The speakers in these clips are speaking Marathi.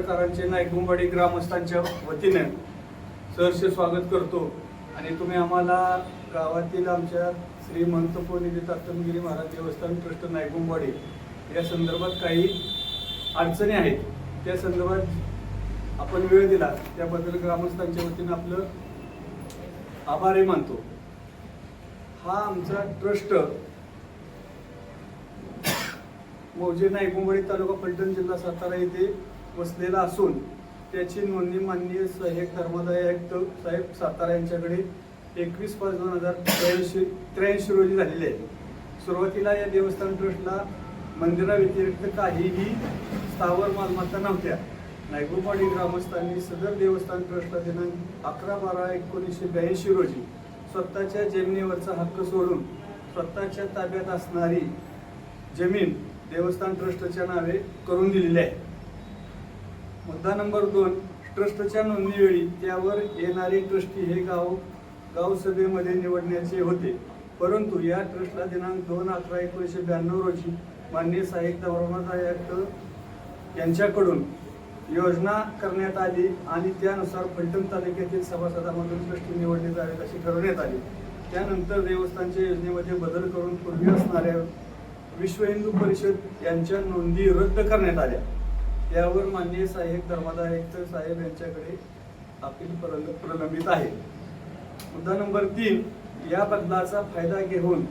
पत्रकारांचे नायकुंबाडी ग्रामस्थांच्या वतीने सहर्ष स्वागत करतो. आणि तुम्ही आम्हाला गावातील आमच्या श्री मंतपोनिधी तात्मगिरी महाराज देवस्थान ट्रस्ट नायकुंबाडी या संदर्भात काही अडचणी आहेत. त्या संदर्भात आपण वेळ दिला त्याबद्दल ग्रामस्थांच्या वतीनं आपलं आभारी मानतो. हा आमचा ट्रस्ट मौजे नायकुंबाडी तालुका फलटण जिल्हा सातारा येथे वसलेला असून त्याची नोंदणी माननीय सहाय्यक धर्मादाय आयुक्त साहेब सातारा यांच्याकडे एकवीस पाच दोन हजार त्र्याऐंशी त्र्याऐंशी रोजी झालेली आहे. सुरुवातीला या देवस्थान ट्रस्टला मंदिराव्यतिरिक्त काहीही स्थावर मालमत्ता नव्हत्या. नायकुंबवाडी ग्रामस्थांनी सदर देवस्थान ट्रस्टला दिनांक अकरा बारा एकोणीसशे ब्याऐंशी रोजी स्वतःच्या जमिनीवरचा हक्क सोडून स्वतःच्या ताब्यात असणारी जमीन देवस्थान ट्रस्टच्या नावे करून दिलेली आहे. मुद्दा नंबर दोन ट्रस्टच्या नोंदणीवेळी त्यावर येणारे ट्रस्टी हे गाव गावसभेमध्ये निवडण्याचे होते. परंतु या ट्रस्टला दिनांक दोन अकरा एकोणीसशे ब्याण्णव रोजी माननीय साहित्य धर्मादाय यांच्याकडून योजना करण्यात आली आणि त्यानुसार फलटण तालुक्यातील सभासदांमधून ट्रस्टी निवडले जावेत अशी ठरवण्यात आली. त्यानंतर देवस्थानच्या योजनेमध्ये बदल करून पूर्वी असणाऱ्या विश्व हिंदू परिषद यांच्या नोंदी रद्द करण्यात आल्या. यावर माननीय सहाय्यक धर्मादायुक्त साहेब यांच्याकडे अपील प्रल- प्रलंबित आहे. मुद्दा नंबर तीन या बदलाचा फायदा घेऊन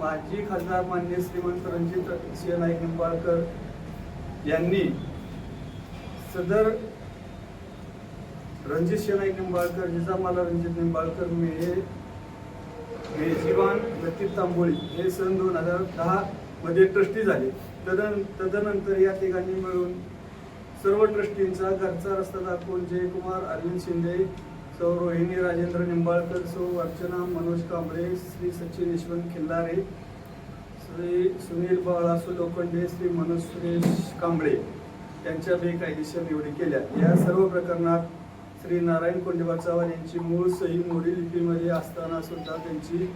माजी खासदार मान्य श्रीमंत रणजित सिंह नाईक निंबाळकर यांनी सदर रणजित सिंह नाईक निंबाळकर जिजामाला रणजित निंबाळकर मेहे मेजीवान लतीफ तांबोळी हे सन दोन हजार दहा मध्ये ट्रस्टी झाले. तदन तदनंतर या ठिकाणी मिळून सर्व ट्रस्टींचा घरचा रस्ता दाखवून जयकुमार अरविंद शिंदे सौ रोहिणी राजेंद्र निंबाळकर सौ अर्चना मनोज कांबळे श्री सचिन यशवंत खिल्लारे श्री सुनील बाळासू लोखंडे श्री मनोज सुरेश कांबळे यांच्या बेकायदेशीर निवडी केल्या. या सर्व प्रकरणात श्री नारायण कोंडेबा चव्हाण यांची मूळ सही मोडी लिपीमध्ये असताना सुद्धा त्यांची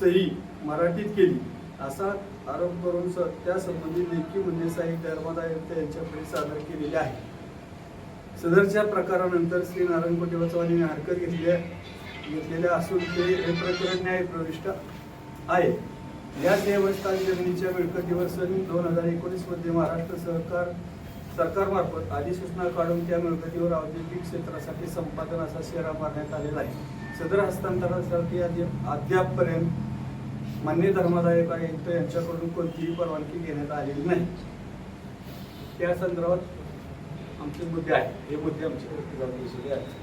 सही मराठीत केली. असा आरोप करून स- त्यासंबंधी लेखी म्हणजे साहेब धर्मादायुक्त यांच्याकडे सादर केलेले आहे. सदरच्या प्रकारानंतर श्री नारायण कोंडेबा चव्हाण यांनी हरकत घेतल्या घेतलेल्या असून ते हे प्रकरण न्यायप्रविष्ट आहे. या देवस्थान जमिनीच्या मिळकतीवर सन दोन हजार एकोणीसमध्ये महाराष्ट्र सहकार सरकारमार्फत अधिसूचना काढून त्या मिळकतीवर औद्योगिक क्षेत्रासाठी संपादन असा शेरा मारण्यात आलेला आहे. सदर हस्तांतरणासाठी अद्याप अद्यापपर्यंत मान्य धर्मादायक आयुक्त यांच्याकडून कोणतीही परवानगी घेण्यात आलेली नाही. त्या संदर्भात आमचे मुद्दे आहेत. हे मुद्दे आमचे जाऊन आहेत.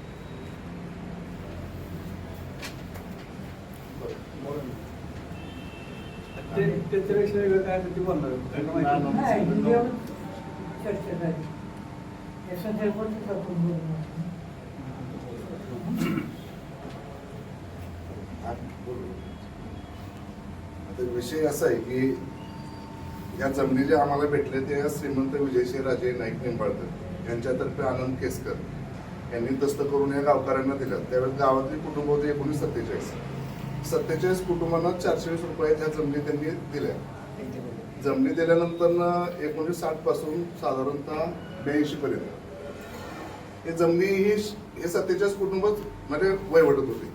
ते त्याच्यापेक्षा वेगळं काय ते बोलणार चर्चा झाली विषय असा आहे की या जमिनी जे आम्हाला भेटले ते श्रीमंत विजयसिंह राजे नाईक निंबाळकर. यांच्यातर्फे आनंद केसकर यांनी दस्त करून या गावकऱ्यांना दिल्या त्यावेळेस गावातली कुटुंब होते एकोणीस सत्तेचाळीस. सत्तेचाळीस कुटुंबांना चारशे वीस रुपये त्या जमिनी त्यांनी दिल्या. जमिनी दिल्यानंतर एकोणीस साठपासून साधारणतः ब्याऐंशी पर्यंत. हे जमिनी ही हे सत्तेचाळीस कुटुंबच म्हणजे वयवटत होते.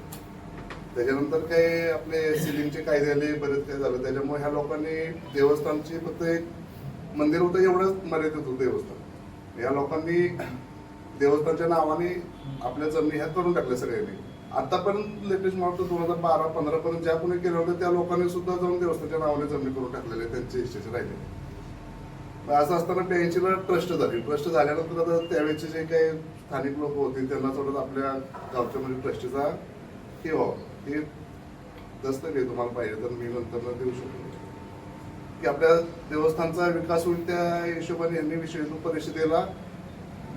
त्याच्यानंतर काही आपले सिलिंगचे कायदे झाले बरेच काय झालं. त्याच्यामुळे ह्या लोकांनी देवस्थानची फक्त एक मंदिर होतं एवढंच मर्यादित होतं देवस्थान. या लोकांनी देवस्थानच्या नावाने आपल्या जमिनी ह्या करून टाकल्या सगळ्यांनी. आतापर्यंत लेटेस्ट मला दोन हजार बारा पंधरा पर्यंत ज्या कोणी केलं होतं त्या लोकांनी सुद्धा जाऊन देवस्थानच्या नावाने जमिनी करून टाकलेले त्यांचे इच्छेचे राहिले. मग असं असताना ब्याऐंशीला ट्रस्ट झाली. ट्रस्ट झाल्यानंतर आता त्यावेळेचे जे काही स्थानिक लोक होते त्यांना थोडं आपल्या गावच्या म्हणजे ट्रस्टीचा हे व्हावं. हे दस्तक घे तुम्हाला पाहिजे तर मी नंतर देऊ शकतो. की आपल्या देवस्थानचा विकास होईल त्या हिशोबाने यांनी विषय परिषदेला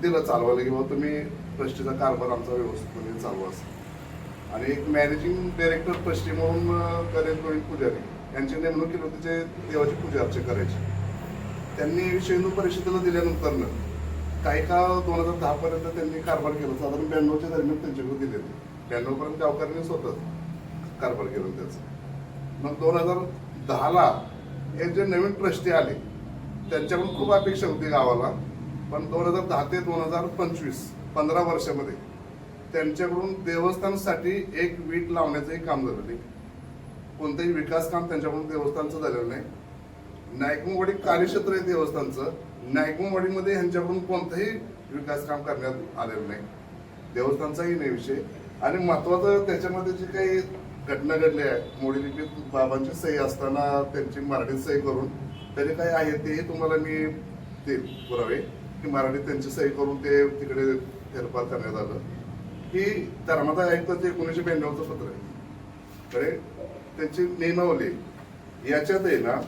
दिलं चालवायला की बाबा तुम्ही ट्रस्टीचा कारभार आमचा व्यवस्थितपणे चालू असेल आणि एक मॅनेजिंग डायरेक्टर ट्रस्टी म्हणून करेल गोविंद पुजारी. यांची नेमणूक केली होती जे देवाची पूजा अर्चा करायची. त्यांनी विश्व परिषदेला दिल्यानंतर काही काळ दोन हजार दहापर्यंत त्यांनी कारभार केला. साधारण ब्याण्णवच्या दरम्यान त्यांच्याकडे दिले होते ब्याण्णव पर्यंत गावकऱ्यांनी स्वतः कारभार केला त्याचा. मग दोन हजार दहाला हे जे नवीन ट्रस्टी आले त्यांच्याकडून खूप अपेक्षा होती गावाला. पण दोन हजार दहा ते दोन हजार पंचवीस पंधरा वर्षामध्ये त्यांच्याकडून देवस्थानसाठी एक वीट लावण्याचंही काम झालं. नाही कोणतंही विकास काम त्यांच्याकडून देवस्थानचं झालेलं नाही. नायकमवाडी कार्यक्षेत्र आहे देवस्थानचं. नायकमवाडीमध्ये ह्यांच्याकडून कोणतंही विकास काम करण्यात आलेलं नाही. देवस्थानचाही नाही विषय. आणि महत्वाचं त्याच्यामध्ये जे काही घटना घडल्या आहे. मोडी लिपीत बाबांची सही असताना त्यांची मराठीत सही करून त्याचे काय आहे तेही तुम्हाला मी ते पुरावे की मराठीत त्यांची सही करून ते तिकडे फेरफार करण्यात आलं. की धर्मादाय आयुक्ताचं एकोणीसशे ब्याण्णवचं पत्र आहे? कडे त्यांची नेमावली याच्यात आहे ना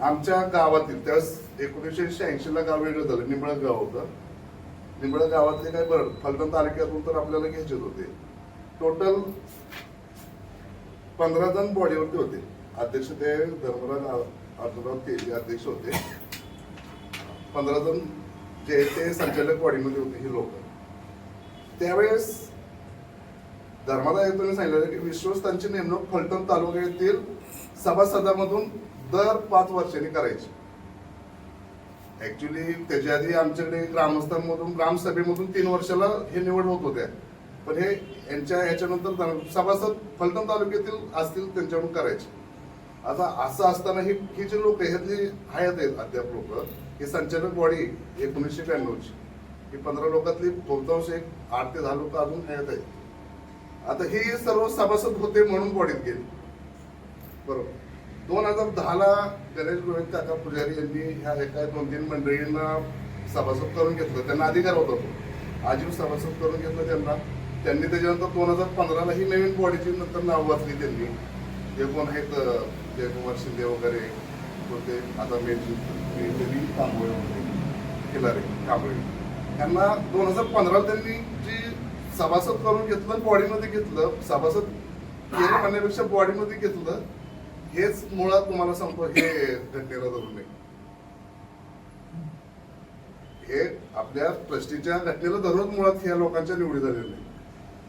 आमच्या गावातील त्यावेळेस एकोणीसशे शहाऐंशीला गाव वेगळं झालं निंबळक गाव होतं. निंबळक गावातले काय बरं फलटण तालुक्यातून तर आपल्याला घ्यायचेच होते. टोटल पंधरा जण बॉडीवरती होते. अध्यक्ष ते धर्मराज अर्जुनराव तेली अध्यक्ष होते. पंधरा जण जे ते संचालक बॉडीमध्ये होते हे लोक. त्यावेळेस धर्मादाय आयुक्तांनी सांगितलं की विश्वस्तांची नेमणूक फलटण तालुक्यातील सभासदामधून दर पाच वर्षांनी करायची. ऍक्च्युली त्याच्या आधी आमच्याकडे ग्रामस्थांमधून ग्रामसभेमधून तीन वर्षाला हे निवड होत होत्या. पण हे यांच्या याच्यानंतर सभासद फलटण तालुक्यातील असतील त्यांच्याकडून करायचे. आता असं असताना ही ही जे लोक ह्यातली हयात आहेत अद्याप लोक ही संचालक बॉडी एकोणीसशे ब्याण्णवची. ही पंधरा लोकातली बहुतांश एक आठ ते दहा लोक अजून हयात आहेत. आता हे सर्व सभासद होते म्हणून बॉडीत गेले. बरोबर. दोन हजार दहाला गणेश गोविंद काका पुजारी यांनी ह्या एका दोन तीन मंडळींना सभासद करून घेतलं. त्यांना अधिकार होता तो. आजीव सभासद करून घेतलं त्यांना. त्यांनी त्याच्यानंतर दोन हजार पंधराला ही नवीन बॉडीची नंतर नाव वाचली त्यांनी. जे कोण आहेत जयकुमार शिंदे वगैरे होते आता मेजी मेजरी कांबळे वगैरे खिलारे कांबळे. त्यांना दोन हजार पंधराला त्यांनी जी सभासद करून घेतलं बॉडीमध्ये घेतलं सभासद केलं म्हणण्यापेक्षा बॉडीमध्ये घेतलं हेच मुळात तुम्हाला सांगतो हे घटनेला धरून आहे. हे आपल्या ट्रस्टीच्या घटनेला धरून मुळात ह्या लोकांच्या निवडी झालेल्या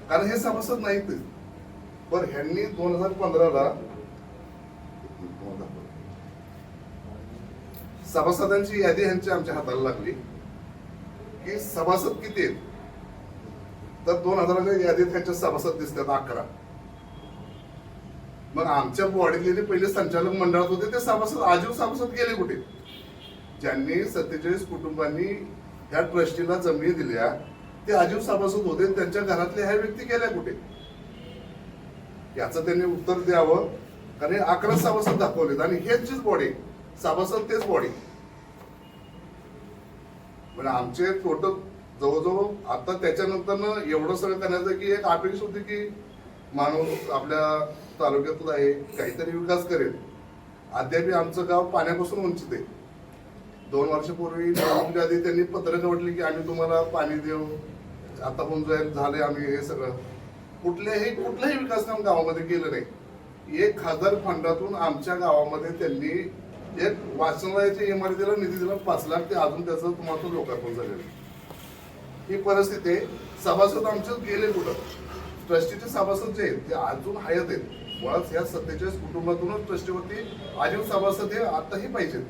कारण हे सभासद नाहीत पण ह्यांनी दोन हजार पंधराला सभासदांची यादी ह्यांची आमच्या हाताला लागली. की सभासद किती आहेत? तर दोन हजाराच्या यादीत ह्यांच्या सभासद दिसतात अकरा. मग आमच्या बॉडीतले पहिले संचालक मंडळात होते ते सभासद आजीव सभासद गेले कुठे? ज्यांनी सत्तेचाळीस कुटुंबांनी ह्या ट्रस्टीला जमिनी दिल्या ते अजीव सभासद होते त्यांच्या घरातल्या ह्या व्यक्ती गेल्या कुठे? याचं त्यांनी उत्तर द्यावं. कारण अकरा सभासद दाखवलेत. आणि हेच बॉडी सभासद तेच बॉडी म्हणजे आमचे टोटल जवळजवळ आता त्याच्यानंतर एवढं सगळं करण्याचं की एक अपेक्षा होती की माणूस आपल्या तालुक्यातला आहे काहीतरी विकास करेल. अद्याप आमचं गाव पाण्यापासून वंचित आहे. दोन वर्षापूर्वी आधी त्यांनी पत्र निवडली की आम्ही तुम्हाला पाणी देऊ. आता पण जॉईन झाले आम्ही हे सगळं कुठल्याही कुठलंही विकास काम गावामध्ये केलं नाही. एक खासदार फंडातून आमच्या गावामध्ये त्यांनी एक वाचनालयाच्या इमारतीला निधी दिला पाच लाख ते अजून त्याचं तुम्हाला लोकार्पण झालेलं ही परिस्थिती आहे. सभासद आमचे गेले कुठं? ट्रस्टीचे सभासद जे आहेत ते अजून हयात आहेत. मुळात ह्या सत्तेचाळीस कुटुंबातूनच ट्रस्टीवरती आजीव सभासद हे आताही पाहिजेत.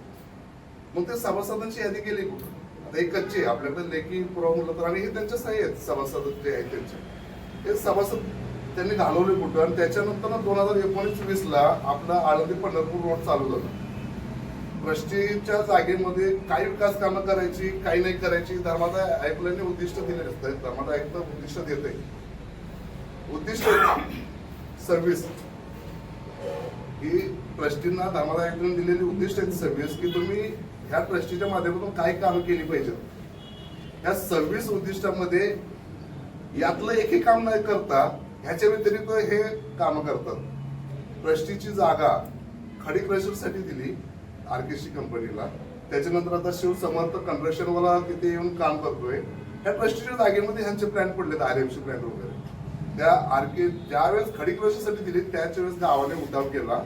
मग ते सभासदांची यादी गेली कुठं? आता हे कच्चे आहे. आपल्याकडे लेखी पुरावा म्हटलं तर आणि हे त्यांच्या सही आहेत सभासद जे आहेत त्यांचे. हे सभासद त्यांनी घालवले कुठं? आणि त्याच्यानंतर दोन हजार एकोणीस वीस ला आपला आळंदी पंढरपूर रोड चालू झाला. ट्रस्टीच्या जागेमध्ये काही विकास कामं करायची काही नाही करायची धर्मादाय आयुक्तांनी उद्दिष्ट दिले असतं धर्मादाय आयुक्त उद्दिष्ट देत आहे उद्दिष्ट सर्व्हिस ही ट्रस्टींना धर्मादाय आयुक्तांनी दिलेली उद्दिष्ट आहेत सर्व्हिस की तुम्ही ह्या ट्रस्टीच्या माध्यमातून काय कामं केली पाहिजेत. ह्या सर्व्हिस उद्दिष्टामध्ये यातलं एकही काम नाही करता ह्याच्या व्यतिरिक्त हे काम करतात. ट्रस्टीची जागा खडी क्रशरसाठी दिली आरकेसी कंपनीला. त्याच्यानंतर आता शिव समर्थ कन्स्ट्रक्शनवाला तिथे येऊन काम करतोय. ह्या ट्रस्टीच्या जागेमध्ये ह्यांचे प्लॅन पडलेत आर एम सी प्लॅन वगैरे. त्या आरके ज्यावेळेस खडी क्रशरसाठी दिली त्याच वेळेस गावाने उठाव केला.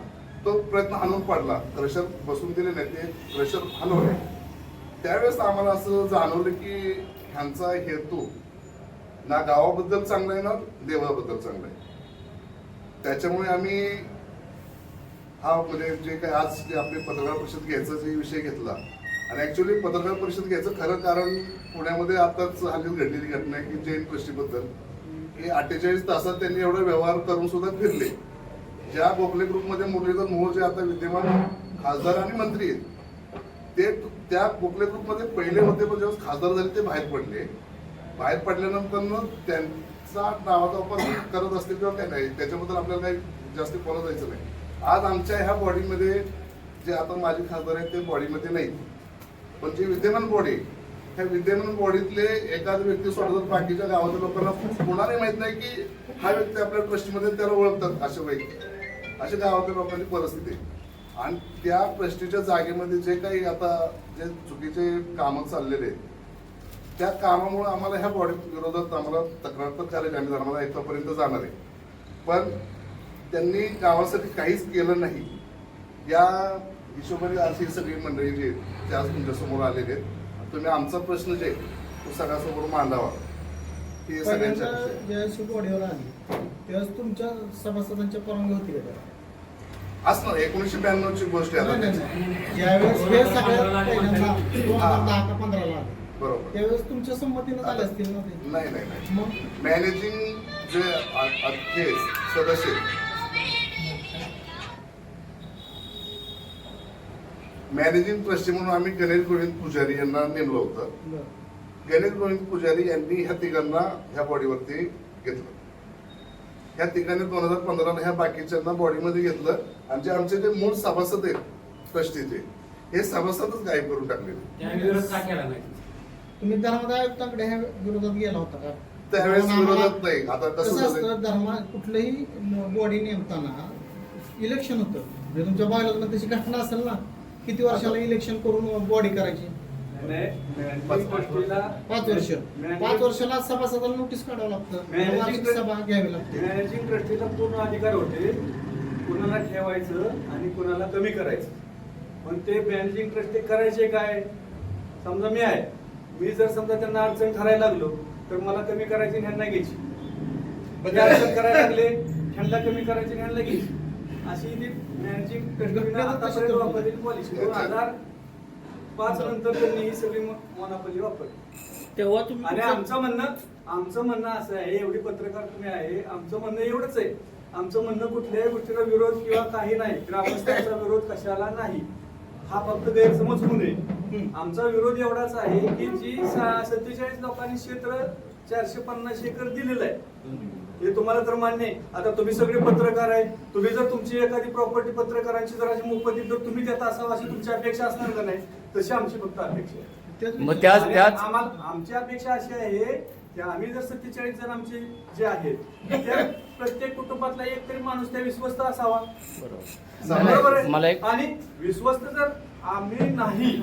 तो प्रयत्न हाणून पडला. क्रशर बसून दिले नाही ते क्रशर हलवले त्यावेळेस आम्हाला असं जाणवलं की ह्यांचा हेतू ना गावाबद्दल चांगला आहे ना देवाबद्दल चांगला आहे. त्याच्यामुळे आम्ही हा म्हणजे जे काही आज जे आपले पत्रकार परिषद घ्यायचा जे विषय घेतला आणि ऍक्च्युली पत्रकार परिषद घ्यायचं खरं कारण पुण्यामध्ये आताच हल्ली घडलेली घटना आहे की जैन ट्रस्टीबद्दल. की अठ्ठेचाळीस तासात त्यांनी एवढा व्यवहार करून सुद्धा फिरले. ज्या गोखले ग्रुपमध्ये मुरलीधर मोहोळ जे आता विद्यमान खासदार आणि मंत्री आहेत ते त्या गोखले ग्रुपमध्ये पहिले होते पण जेव्हा खासदार झाले ते बाहेर पडले. बाहेर पडल्यानंतर मग त्यांचा नावाचा वापर करत असतील किंवा काही नाही त्याच्याबद्दल आपल्याला काही जास्त बोलत जायचं नाही. आज आमच्या ह्या बॉडीमध्ये जे आता माझे खासदार आहेत ते बॉडीमध्ये नाहीत. पण जे विद्यमान बॉडी त्या विद्यमान बॉडीतले एखाद व्यक्ती सोडतात बाकीच्या गावातील लोकांना कोणालाही माहीत नाही की हा व्यक्ती आपल्या ट्रस्टीमध्ये त्याला ओळखतात अशा पैकी अशा गावातील लोकांची परिस्थिती आहे. आणि त्या ट्रस्टीच्या जागेमध्ये जे काही आता जे चुकीचे कामं चाललेले आहेत त्या कामामुळे आम्हाला ह्या बॉडी विरोधात आम्हाला तक्रार तर करायची आम्ही धर्माला आयुक्तापर्यंत जाणार आहे पण त्यांनी गावासाठी काहीच केलं नाही या हिशोबाने आज ही सगळी मंडळी जी आहेत ते आज तुमच्यासमोर आलेले आहेत तुम्ही आमचा प्रश्न जे आहे, तो सगळ्यासमोर मांडावा हे सगळ्यांच्या. ज्यावेळेस बॉडीवर आली त्यावेळेस तुमच्या सभासदांच्या परवानगी होती का? असणार एकोणीसशे ब्याण्णव ची गोष्ट आहे नाही, आता नाही, त्याची. नाही. ज्यावेळेस सगळ्यात पहिल्यांदा दोन हजार दहा का पंधराला आलं बरोबर. त्यावेळेस तुमच्या संमतीनं झाले असतील ना ते. नाही नाही नाही. मग? मॅनेजिंग जे अ- अध्यक्ष सदस्य. मॅनेजिंग ट्रस्टी म्हणून आम्ही गणेश गोविंद पुजारी यांना नेमलं होतं. बरं. गणेश गोविंद पुजारी यांनी ह्या तिघांना ह्या बॉडीवरती घेतलं. ह्या तिघांनी दोन हजार पंधराला ह्या बाकीच्यांना बॉडीमध्ये घेतलं आणि जे आमचे जे मूळ सभासद आहेत ट्रस्टीचे हे सभासदच गायब करून टाकलेले त्या विरोध का केला नाही? तुम्ही धर्मादाय आयुक्तांकडे ह्या विरोधात गेला होता का? त्यावेळेस विरोधात नाही. आता कसं असतं धर्मा कुठलंही बॉडी नेमताना इलेक्शन होतं. म्हणजे तुमच्या बायोलॉजीमध्ये तशी घटना असेल ना किती वर्षाला इलेक्शन करून बॉडी करायची? पाच वर्ष. पाच वर्षाला सभासदाला नोटीस काढावं लागतं. वार्षिक सभा घ्यावी लागते. मॅनेजिंग ट्रस्टीला पूर्ण अधिकार होते. कुणाला ठेवायचं आणि कुणाला कमी करायचं. पण ते मॅनेजिंग ट्रस्टी करायचे काय? समजा मी आहे. मी जर समजा त्यांना अडचण ठरायला लागलो तर मला कमी करायची ह्यांना घ्यायची. म्हणजे अडचण करायला लागले ह्यांना कमी करायची ह्यांना घ्यायची. अशी ती मॅनेजिंग ट्रस्टीने आतापर्यंत वापरलेली पॉलिसी दोन हजार पाच नंतर त्यांनी ही सगळी मोनापली वापरली. तेव्हा तुम्ही आणि आमचं म्हणणं आमचं म्हणणं असं आहे एवढी पत्रकार तुम्ही आहे आमचं म्हणणं एवढंच आहे. आमचं म्हणणं कुठल्याही गोष्टीला विरोध किंवा काही नाही. ग्रामस्थांचा विरोध कशाला नाही? हा फक्त गैरसमज होऊ नये. आमचा विरोध एवढाच आहे की जी सत्तेचाळीस लोकांनी क्षेत्र चारशे पन्नास एकर दिलेलं आहे. हे तुम्हाला तर मान्य आहे. आता तुम्ही सगळे पत्रकार आहे. तुम्ही जर तुमची एखादी प्रॉपर्टी पत्रकारांची जर अशी मोफतीत जर तुम्ही देत असावं अशी तुमची अपेक्षा असणार का नाही? तशी आमची फक्त अपेक्षा आहे. आमची अपेक्षा अशी आहे की आम्ही जर सत्तेचाळीस जण आमचे जे आहेत त्या प्रत्येक कुटुंबातला एक तरी माणूस त्या विश्वस्त असावा. बरोबर. आहे? आणि विश्वस्त जर आम्ही नाही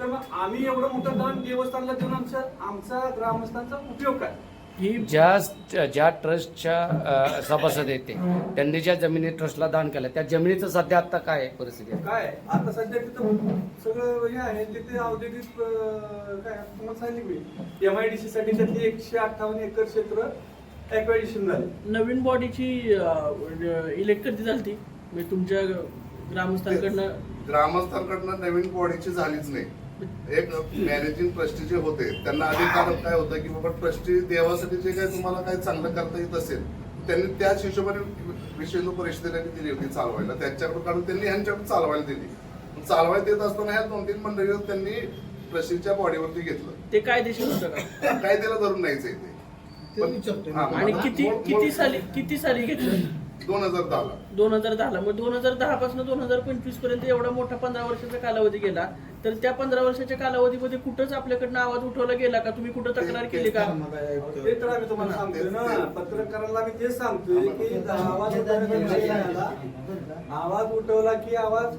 तर मग आम्ही एवढं मोठं दान देवस्थानला देऊन आमच्या आमचा ग्रामस्थांचा उपयोग काय? ही ज्या ज्या ट्रस्टच्या सभासद आहेत ते त्यांनी ज्या जमिनी ट्रस्टला दान केलं त्या जमिनीचं सध्या आता काय आहे परिस्थिती? आहे? काय? आता सध्या तिथं सगळं हे आहे तिथे औद्योगिक काय तुम्हाला सांगितलं मी एम आय डी सी साठी त्यातली एकशे अठ्ठावन्न एकर क्षेत्र ऍक्वायडिशन झाले. नवीन बॉडीची इलेक्ट कधी झाली म्हणजे तुमच्या ग्रामस्थांकडनं ग्रामस्थांकडनं नवीन बॉडीची झालीच नाही. एक मॅनेजिंग ट्रस्टी जे होते त्यांना अधिकार काय होतं की बाबा ट्रस्टी देवासाठी जे काही तुम्हाला काही चांगलं करता येत असेल त्यांनी त्याच हिशोबाने हिंदू परिषदेला दिली होती चालवायला त्यांच्याकडून काढून त्यांनी ह्यांच्याकडून चालवायला दिली. चालवायला देत असताना ह्या दोन तीन मंडळी त्यांनी ट्रस्टीच्या बॉडीवरती घेतलं. ते कायदेशीर होतं का? काय त्याला धरून नाहीच आहे ते. आणि किती किती साली किती साली घेतलं? दोन हजार दहाला. दोन हजार दहाला. मग दोन हजार दहा पासून दोन हजार पंचवीसपर्यंत एवढा मोठा पंधरा वर्षाचा कालावधी गेला. तर त्या पंधरा वर्षाच्या कालावधीमध्ये कुठंच आपल्याकडनं आवाज उठवला गेला का? तुम्ही कुठं तक्रार केली का. ते तर आम्ही तुम्हाला सांगतोय ना. पत्रकारांना आम्ही तेच सांगतोय की आवाज. आवाज उठवला की आवाज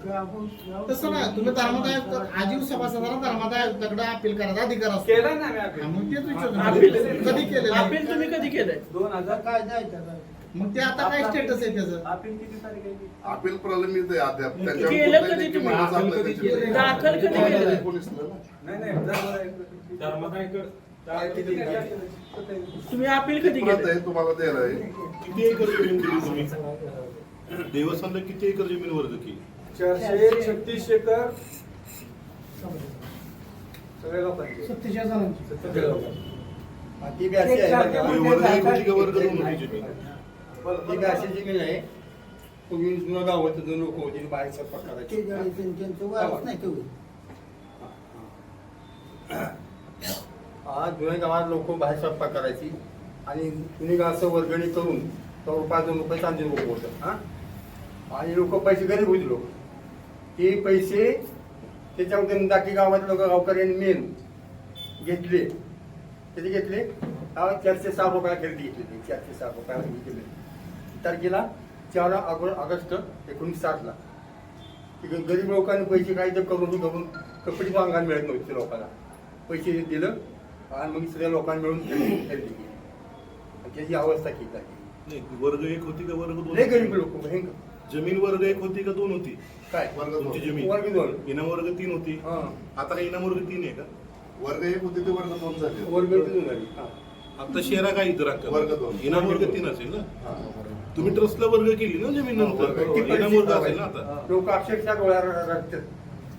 तसं नाही. तुम्ही धर्मादाय आजीव सभासदाला धर्मादाय आयुक्ताकडे अपील करायचा अधिकार असतो. केला ना आम्ही अपील. मग तेच अपील विचारतो कधी केलेलं आहे? अपील तुम्ही कधी केलंय? दोन हजार काय जायचं मग ते आता काय स्टेटस आहे त्याचं? अपील किती तारीख आहे अपील प्रलंबित आहे अद्याप त्याच्यावर केलं कधी तुम्ही? त्याच्यावर- केलं? दाखल कधी केलं? नाही नाही तुम्ही अपील कधी केलं? तुम्हाला द्यायला आहे. किती एकर जमीन दिली तुम्ही? देवस्थानला किती एकर जमीन वर्ग की चारशे छत्तीस एकर. सगळ्या लोकांचे. सत्तेचाळीस जणांची. सत्तेचाळीस लोकांचे. ती बी अशी आहे. बरं का? वर्ग एक होती का वर्ग दोन होती जमीन बी अशी जमीन आहे पूर्वी जुनं गाव होतं दोन लोक होती बाहेर स्वयंपाक करायची. हा. जुन्या गावात लोक बाहेर स्वयंपाक करायची. आणि जुनी गाव असं वर्गणी करून तो रुपया दोन रुपये चांदी लोक होतं. हा? आणि लोक पैसे गरीब होती लोक. ते पैसे त्याच्यामध्ये बाकी गावात लोक गावकऱ्यांनी मेन घेतले. किती घेतले? हा चारशे सहा रुपयाला खरेदी घेतली. चारशे सहा रुपयाला घेतली तारखेला चार ऑग- ऑगस्ट एकोणीस ग- गरीब लोकांनी पैसे काय तर करून करून कपडे मागायला मिळत नव्हते लोकांना. पैसे दिलं आणि मग सगळ्या लोकांनी मिळून खरेदी केली. त्याची अवस्था केली. नाही वर्ग एक होती का वर्ग दोन गरीब लोक भयंकर. जमीन वर्ग एक होती का दोन होती? काय? वर्ग जमीन. वर्ग दोन. इनाम वर्ग तीन होती. हा. आता काय इनाम वर्ग तीन आहे का? वर्ग एक होते ते वर्ग दोन झाले. वर्ग दोन झाली. आता शेरा काय इथं राखा वर्ग दोन. इनाम वर्ग तीन. असेल ना. तुम्ही ट्रस्टला वर्ग केली ना जमीन नंतर? इनाम वर्ग असेल ना आता. लोक अक्षरशः डोळ्यावर रडतात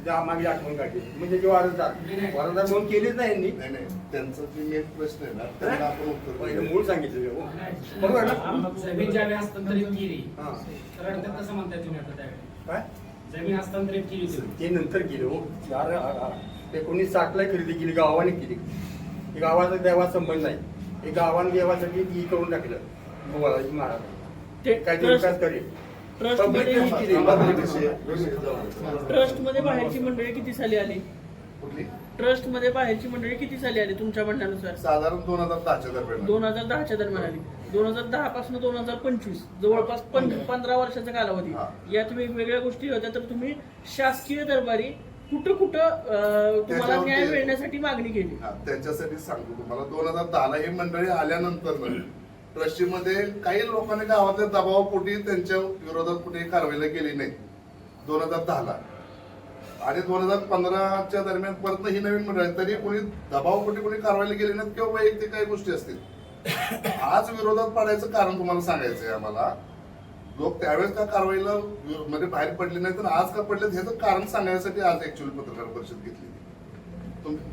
ज्या मागे आठवण काढली. म्हणजे जे वारसदार वारसदार नोंद केलीच नाही यांनी. नाही नाही. त्यांचा जे मेन प्रश्न आहे ना त्यांना आपण उत्तर पहिलं देऊ. मूळ सांगितलं हो. बरोबर ना? जमीन ज्यावेळी हस्तांतरित केली हा. तर कसं म्हणताय तुम्ही आता त्यावेळी. काय? जमीन हस्तांतरित केली तुम्ही. ते नंतर केलं हो. चार एकोणीस साठला खरेदी केली गावाने केली. ही गावाचा देवा संबंध नाही. हे गावाने देवासाठी ही करून टाकलं. महाराज. ते काहीतरी विकास करेल. ट्रस्टमध्ये. ट्रस्टमध्ये बाहेरची मंडळी किती साली आली? ट्रस्टमध्ये बाहेरची मंडळी किती साली आली तुमच्या म्हणण्यानुसार? साधारण दोन हजार दहाच्या दरम्यान. दोन हजार दहाच्या दरम्यान आली. दोन हजार दहा पासून दोन हजार पंचवीस जवळपास पंधरा वर्षाचा कालावधी. यात वेगवेगळ्या गोष्टी होत्या तर तुम्ही शासकीय दरबारी कुठं कुठं तुम्हाला त्याच्यावरती- न्याय मिळण्यासाठी मागणी केली. हा, त्यांच्यासाठी सांगतो तुम्हाला दोन हजार दहाला ही मंडळी आल्यानंतर ट्रस्टीमध्ये काही लोकांनी गावातल्या दबावापोटी त्यांच्या विरोधात कुठेही कारवाईला केली नाही. दोन हजार दहाला. आणि दोन हजार पंधराच्या दरम्यान परत ही नवीन मंडळ आहे. तरी कोणी दबावापोटी कोणी कारवाईला गेली नाही किंवा वैयक्तिक काही गोष्टी असतील. आज विरोधात पाडायचं कारण तुम्हाला सांगायचं आहे आम्हाला लोक त्यावेळेस का कारवाईला मध्ये बाहेर पडले नाही तर आज का पडले ह्याचं कारण सांगण्यासाठी आज ऍक्च्युअली पत्रकार परिषद घेतली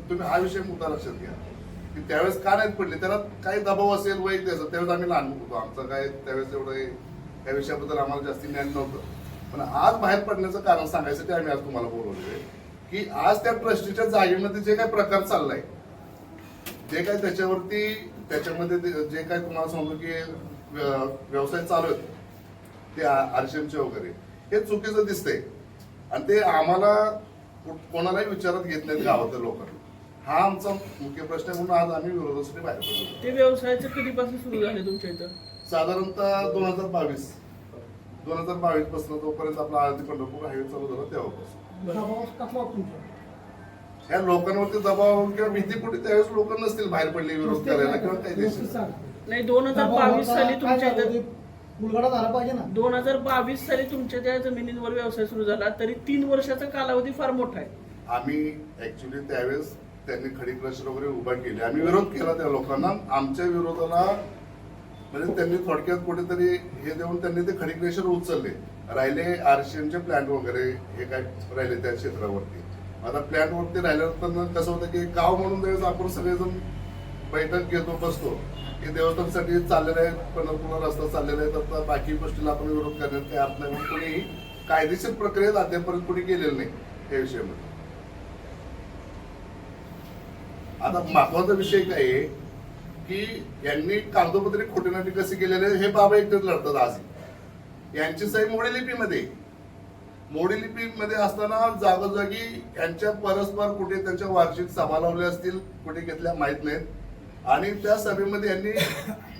तुम्ही हा विषय मुद्दा लक्षात घ्या. की त्यावेळेस का नाहीत पडले? त्याला काही दबाव असेल वैयक्तिक असेल त्यावेळेस आम्ही लहान होतो. आमचं काय त्यावेळेस एवढं हे- त्या विषयाबद्दल आम्हाला जास्ती ज्ञान नव्हतं. पण आज बाहेर पडण्याचं कारण सांगायसाठी आम्ही आज तुम्हाला बोलवलोय की आज त्या ट्रस्टीच्या जागेमध्ये जे काही प्रकार चाललाय जे काही त्याच्यावरती त्याच्यामध्ये जे काही तुम्हाला सांगतो की व्यवसाय चालू आहेत ते आरशेमचे वगैरे. हे चुकीचं दिसतंय. आणि ते आम्हाला कोणालाही विचारात घेत नाहीत गावातल्या लोकांना. हा आमचा मुख्य प्रश्न आहे म्हणून आज आम्ही विरोधासाठी बाहेर पडलो. ते व्यवसायाचं कधीपासून सुरू झाले तुमच्या इथं? साधारणतः दोन हजार बावीस. दोन हजार बावीसपासून जोपर्यंत आपला आळंदी पंढरपूर हायवे चालू झाला तेव्हापासून. ह्या लोकांवरती दबाव किंवा भीतीपोटी त्यावेळेस लोक नसतील बाहेर पडले विरोध करायला किंवा काही नाही दोन हजार बावीस साली तुमच्या इथं मुलगाडा झाला पाहिजे ना. दोन हजार बावीस साली तुमच्या त्या जमिनींवर व्यवसाय सुरू झाला तरी तीन वर्षाचा कालावधी फार मोठा आहे. आम्ही ऍक्च्युली त्यावेळेस त्यांनी खडी क्रशर वगैरे उभा केले. आम्ही विरोध केला त्या लोकांना. आमच्या विरोधाला म्हणजे त्यांनी थोडक्यात कुठेतरी हे देऊन त्यांनी ते खडी क्रशर उचलले. राहिले आरसीएमचे प्लॅन्ट वगैरे हे काय राहिले त्या क्षेत्रावरती. आता प्लॅन्ट वरती राहिल्यानंतर कसं होतं की गाव म्हणून त्यावेळेस आपण सगळेजण बैठक घेतो बसतो की देवस्थानसाठी चाललेलं आहे पंढरपूरला रस्ता चाललेला आहे तर बाकी गोष्टीला आपण विरोध करण्यात काही अर्थ नाही. म्हणून कोणी कायदेशीर प्रक्रियेत अद्यापर्यंत कोणी गेलेलं नाही या विषयामध्ये. आता महत्त्वाचा विषय काय आहे की यांनी कागदोपत्री खोटेनाटी कसे केलेले हे बाबा एकटेच लढतात आज. यांची सही मोडी लिपीमध्ये. मोडी लिपीमध्ये असताना जागोजागी यांच्या परस्पर कुठे त्यांच्या वार्षिक सभा लावल्या असतील कुठे घेतल्या माहीत नाहीत. आणि त्या सभेमध्ये यांनी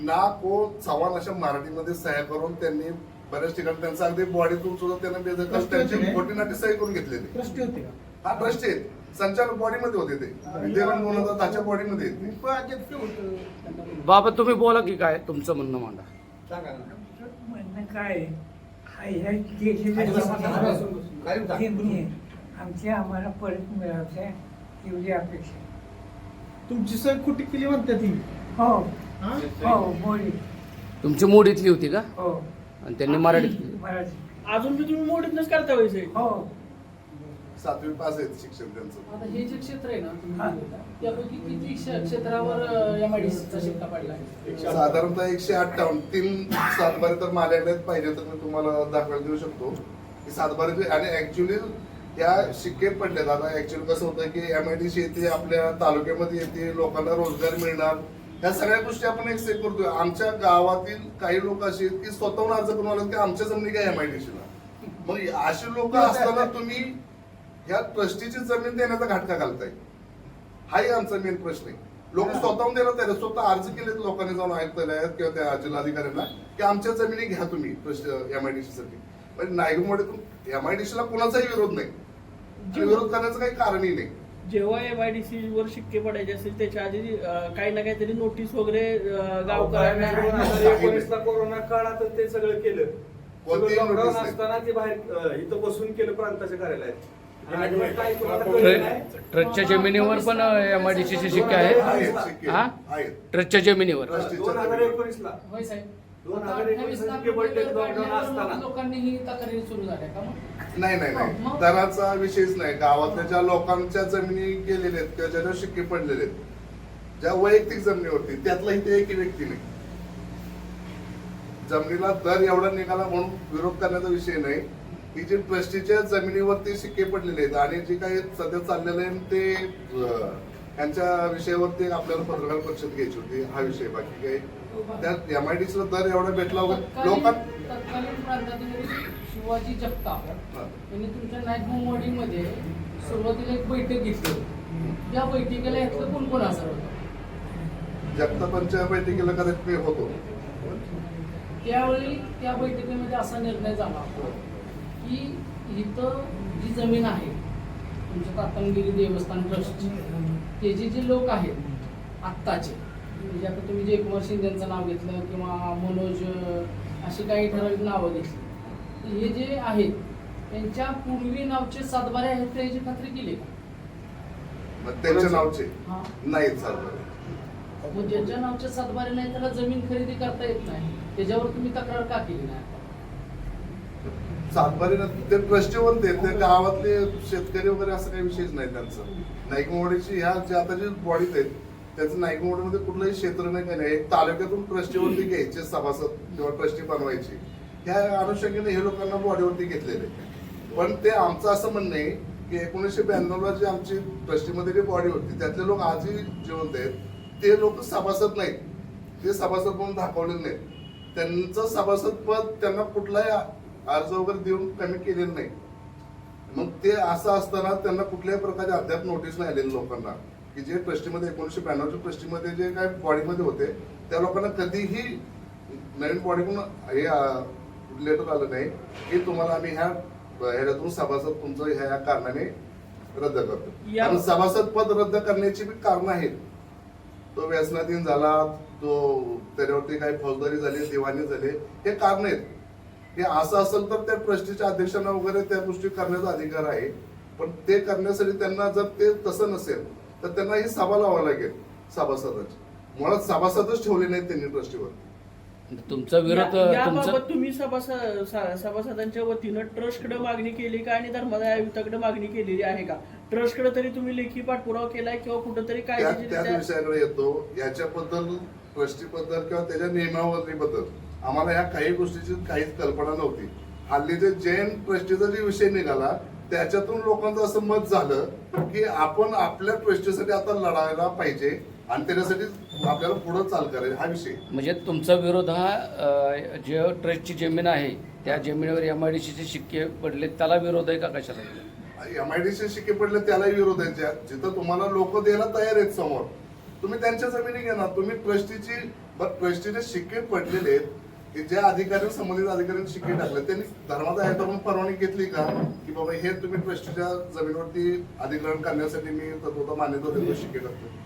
ना को सवाल अशा मराठीमध्ये सह्या करून त्यांनी बऱ्याच ठिकाणी त्यांचा अगदी बॉडीतून सुद्धा त्यांना बेदखल त्यांची खोटीनाटी सही करून घेतलेली ट्रस्टी होते का हा ट्रस्ट आहेत संचालक बॉडीमध्ये होते ते विद्यमान दोन हजार दहाच्या बॉडीमध्ये बाबा तुम्ही बोला की काय तुमचं म्हणणं मांडा म्हणणं काय हा आमच्या आम्हाला परत मिळायच्या एवढी अपेक्षा. तुमची सही खोटी केली म्हणते ती? हो. हा? हो मोडी. तुमची मोडीतली होती का? हो. आणि त्यांनी मराठीत केली. मराठी. अजून बी तुम्ही मोडीतनच करता हो. सातवी पास आहेत शिक्षण त्यांचं. आता हे जे क्षेत्र आहे ना तुम्ही बोलता, त्यापैकी किती क्ष- क्षेत्रावर एमआयडीसीचा शिक्का पडला आहे? साधारणतः एकशे अठ्ठावन्न. तीन सातबारे तर माझ्याकडे पाहिजे तर मी तुम्हाला दाखवायला देऊ शकतो. की सातबारे आणि ऍक्च्युली या शिक्के पडलेत आता ऍक्च्युली कसं होतं की एमआयडीसी येते आपल्या तालुक्यामध्ये येते लोकांना रोजगार मिळणार. ह्या सगळ्या गोष्टी आपण एक्सेप्ट करतोय. आमच्या गावातील काही लोक असे आहेत की स्वतःहून अर्ज करून आले की आमच्या जमिनी काय एमआयडीसीला मग अशी लोक असताना तुम्ही ह्या ट्रस्टीची जमीन देण्याचा घाटका घालताय. हाही आमचा मेन प्रश्न आहे. लोक स्वतःहून देणार तयार आहेत. स्वतः अर्ज केलेत लोकांनी जाऊन आयुक्तालयात किंवा त्या जिल्हाधिकाऱ्यांना की आमच्या जमिनी घ्या तुम्ही एमआयडीसी साठी. पण नायगुमध्ये एमआयडीसी ला कुणाचाही विरोध नाही. आणि विरोध करण्याचं काही कारणही नाही. जेव्हा एमआयडीसी वर शिक्के पडायचे असतील त्याच्या आधी अं, काही ना काहीतरी नोटीस वगैरे अं, गावकऱ्यांना एकोणीसला कोरोना काळात ते सगळं केलं. कोणतीही सगळं लॉकडाऊन notice नाही. असताना ते बाहेर अं, इथं बसून केलं प्रांताच्या कार्यालयात. आणि मग काय कोणाला ट्र- कळलं नाही. ट्रस्टच्या जमिनीवर पण एमआयडीसीचे शिक्के आहेत. आहेत शिक्के हा? आहेत. ट्रस्टच्या जमिनीवर. ट्रस्टीच्या दोन हजार जमिनीवर. एकोणीसला. होय साहेब. दोन आता हजार एकोणीस 28 शिक्के पडले लाख लॉकडाऊन काढल्यावर असताना. लोकांनी ही तक्रारी सुरू झाल्या का मग? नाही नाही नाही. मग? दराचा विषयच नाही. गावातल्या ज्या लोकांच्या जमिनी गेलेल्या आहेत किंवा ज्याच्यावर शिक्के पडलेले आहेत ज्या वैयक्तिक जमिनीवरती त्यातला इथे एकही व्यक्ती नाही जमिनीला दर एवढा निघाला म्हणून विरोध करण्याचा विषय नाही. की जे ट्रस्टीच्या जमिनीवरती शिक्के पडलेले आहेत आणि जे काही सध्या चाललेलं आहे ते अं, त्यांच्या विषयावरती आपल्याला पत्रकार परिषद घ्यायची होती. हा विषय बाकी काही त्यात एमआयडीसीला दर एवढा भेटला वगैरे तत्कालीन प्रांताधिकारी शिवाजी जगताप. यांनी तुमच्या नायकमवाडीमध्ये सुरुवातीला एक बैठक घेतली होती. या बैठकीला यातलं कोण कोण हजर होतं जगतापांच्या बैठकीला कदाचित मी होतो त्यावेळी त्या बैठकीमध्ये असा निर्णय झाला की इथं जी जमीन आहे तुमच्या तातंगिरी देवस्थान ट्रस्टची ते जे जे लोक आहेत आत्ताचे म्हणजे आता तुम्ही जयकुमार शिंदेचं नाव घेतलं किंवा मनोज अशी काही ठराविक नावं घेतली. हे जे आहेत त्यांच्या पूर्वी नावचे सातबारे आहेत त्याची खात्री केली का? मग त्यांच्या नावचे? हा. नाहीत चालत मग ज्याच्या नावचे सातबारे नाही त्याला जमीन खरेदी करता येत नाही. त्याच्यावर तुम्ही तक्रार का केली नाही? सातबारी ते ट्रस्टीवर ते ते गावातले शेतकरी वगैरे असं काही विषयच नाही त्यांचं. नाईकमोडीची ह्या जे आता जे बॉडीत आहेत त्याचं नाईकमोडीमध्ये कुठलंही क्षेत्र नाही काही नाही एक तालुक्यातून ट्रस्टीवरती घ्यायचे सभासद किंवा ट्रस्टी बनवायची. ह्या अनुषंगाने हे लोकांना बॉडीवरती घेतलेले. पण ते आमचं असं म्हणणं आहे की एकोणीसशे ब्याण्णवला जी आमची ट्रस्टीमध्ये जी बॉडी होती त्यातले लोक आजही जिवंत आहेत. ते लोक सभासद नाहीत. ते सभासद म्हणून दाखवलेले नाहीत. त्यांचं सभासद पद त्यांना कुठलाही अर्ज वगैरे देऊन कमी केलेलं नाही. मग ते असं असताना त्यांना कुठल्याही प्रकारचे अद्याप नोटीस नाही आलेली लोकांना. की जे ट्रस्टीमध्ये एकोणीसशे ब्याण्णवच्या ट्रस्टीमध्ये जे काय बॉडीमध्ये होते त्या लोकांना कधीही नवीन बॉडीकडून हे लेटर आलं नाही. की तुम्हाला आम्ही ह्या ह्याच्यातून सभासद तुमचं ह्या ह्या कारणाने रद्द करतो. या- कारण सभासद पद रद्द करण्याची बी कारण आहेत. तो व्यसनाधीन झाला तो त्याच्यावरती काही फौजदारी झाली दिवाणी झाली हे कारण आहेत. हे असं असेल तर त्या ट्रस्टीच्या अध्यक्षांना वगैरे त्या गोष्टी करण्याचा अधिकार आहे. पण ते करण्यासाठी त्यांना जर ते तसं नसेल तर त्यांना ही सभा लावावी लागेल सभासदाची. मुळात सभासदच ठेवले नाहीत त्यांनी ट्रस्टीवर तुमचा विरोध या- तुमचं याबाबत तुम्ही सभासद सा- सभासदांच्या वतीनं ट्रस्टकडे मागणी केली का आणि धर्मादाय आयुक्ताकडे मागणी केलेली आहे का? ट्रस्टकडे तरी तुम्ही लेखी पाठपुरावा केलाय किंवा कुठंतरी त्या त्याच कायदेशीर विषयाकडे येतो. याच्याबद्दल ट्रस्टी बद्दल किंवा त्याच्या नियमावलीबद्दल आम्हाला ह्या काही गोष्टीची काहीच कल्पना नव्हती. हल्ली जे जैन ट्रस्टीचा जे विषय निघाला त्याच्यातून लोकांचं असं मत झालं की आपण आपल्या ट्रस्टीसाठी आता लढायला पाहिजे आणि त्याच्यासाठी आपल्याला पुढे चाल करायची हा विषय. म्हणजे तुमचा विरोध हा अ, जे ट्रस्टची जमीन आहे त्या जमिनीवर एमआयडीसीचे शिक्के पडले त्याला विरोध आहे का कशाला? एमआयडीसी शिके पडले त्यालाही विरोध आहे. ज्या- जिथं तुम्हाला लोक द्यायला तयार आहेत समोर तुम्ही त्यांच्या जमिनी घेणार. तुम्ही ट्रस्टीची ट्रस्टीचे शिक्के पडलेले आहेत. की ज्या अधिकारी संबंधित अधिकाऱ्यांनी शिक्के टाकले त्यांनी धर्माचा आयोगाकडून परवानगी घेतली का? की बाबा हे तुम्ही ट्रस्टीच्या जमिनीवरती अधिग्रहण करण्यासाठी मी तत्वता मान्यता देतो शिक्के टाकतो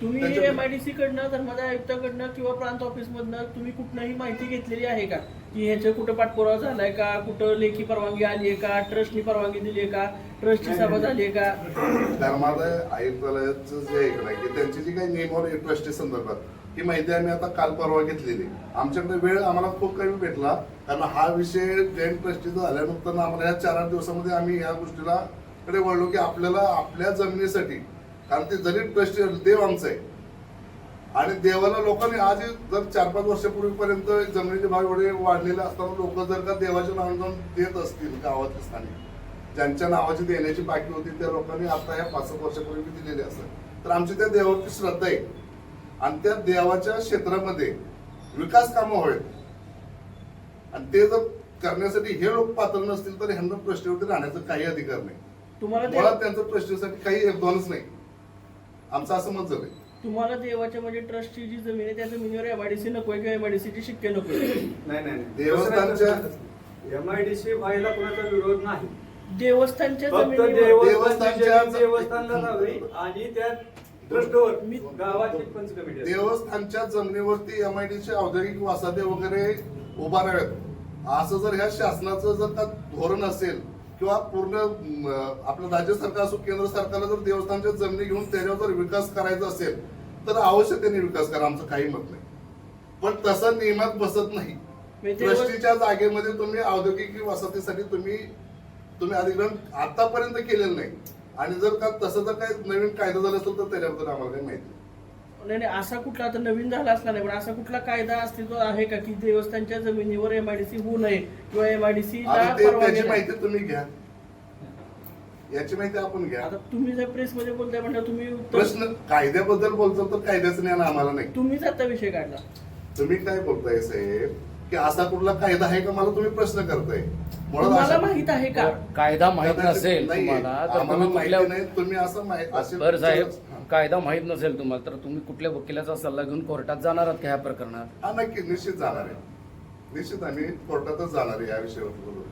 तुम्ही एमआयडीसी कडनं धर्मादाय आयुक्ताकडनं किंवा प्रांत ऑफिस मधनं तुम्ही कुठनंही माहिती घेतलेली आहे का? की ह्याच्या कुठं पाठपुरावा झालाय का? कुठं लेखी परवानगी आली आहे का? ट्रस्टनी परवानगी दिली आहे का? ट्रस्टची सभा झाली आहे का? धर्मादाय आयुक्तालयाचं जे आहे का त्यांची जी काही नियमावली ट्रस्टी संदर्भात ही माहिती आम्ही आता काल परवा घेतलेली. आमच्याकडे वेळ आम्हाला खूप कमी भेटला कारण हा विषय जैन ट्रस्टीचा झाल्यानंतर आम्हाला या चार आठ दिवसामध्ये आम्ही या गोष्टीला कडे वळलो की आपल्याला आपल्या जमिनीसाठी कारण ते जरी ट्रस्टी देव आमचं आहे. आणि देवाला लोकांनी आज जर चार पाच वर्षापूर्वीपर्यंत जमिनीचे भाव एवढे वाढलेले असताना लोक जर का देवाचे नाव जाऊन देत असतील गावातल्या स्थानिक ज्यांच्या नावाची देण्याची बाकी होती त्या लोकांनी आता ह्या पाच सात वर्षापूर्वी दिलेली असत तर आमची त्या देवावरती श्रद्धा आहे. आणि त्या देवाच्या क्षेत्रामध्ये विकास कामं व्हावेत आणि ते जर करण्यासाठी हे लोक पात्र नसतील तर ह्यांना प्रश्नावरती राहण्याचा काही अधिकार नाही. तुम्हाला त्यांचं प्रश्नासाठी काही योगदानच नाही. आमचं असं मत झालंय. तुम्हाला देवाच्या म्हणजे ट्रस्टची जी जमीन आहे त्या जमिनीवर एमआयडीसी नकोय किंवा एमआयडीसीची शिक्के नकोय? नाही नाही देवस्थानच्या- एम आय डी सी व्हायला कोणाचा विरोध नाही. देवस्थानच्या फक्त जमिनीवर देवस्थानची देवस्थानच्या- देवस्थानला राहावी आणि त्या ट्रस्टवर मी गावाची पंच कमिटी असते. देवस्थानच्या जमिनीवरती एमआयडीचे औद्योगिक वसाहते वगैरे उभाराव्यात असं जर ह्या शासनाचं जर का धोरण असेल किंवा पूर्ण आपलं राज्य सरकार असो केंद्र सरकारला जर देवस्थानच्या जमिनी घेऊन त्याच्यावर जर विकास करायचा असेल तर अवश्य त्यांनी विकास करा आमचं काही मत नाही. पण तसं नियमात बसत नाही. ट्रस्टीच्या जागेमध्ये तुम्ही औद्योगिक वसाहतीसाठी तुम्ही तुम्ही अधिग्रहण आतापर्यंत केलेलं नाही. आणि जर का तसं जर काही नवीन कायदा झाला असेल तर त्याच्याबद्दल आम्हाला काही माहिती नाही. नाही नाही असा कुठला आता नवीन झाला असला नाही पण असा कुठला कायदा अस्तित्व आहे का? की देवस्थानच्या जमिनीवर एमआयडीसी होऊ नये किंवा एमआयडीसी आता ते त्याची माहिती तुम्ही घ्या. याची माहिती आपण घ्या. आता तुम्ही जर प्रेस मध्ये बोलताय म्हणजे तुम्ही उत्तर प्रश्न कायद्याबद्दल बोलतो तर कायद्याचं ज्ञान आम्हाला नाही. तुम्हीच आता विषय काढला. तुम्ही काय बोलताय साहेब? की असा कुठला कायदा आहे का? मला तुम्ही प्रश्न करताय. तुम्हाला अशा- माहीत आहे का? कायदा माहीत नसेल. तुम्हाला तर तुम्ही कुठल्या माहिती नाही. तुम्ही असं माहीत असेल बरं साहेब हा. कायदा माहीत नसेल तुम्हाला तर तुम्ही कुठल्या वकिलाचा सल्ला घेऊन कोर्टात जाणार आहात का ह्या प्रकरणात? हा नक्की निश्चित जाणार आहे. निश्चित आम्ही कोर्टातच जाणार आहे या विषयावर बोलून.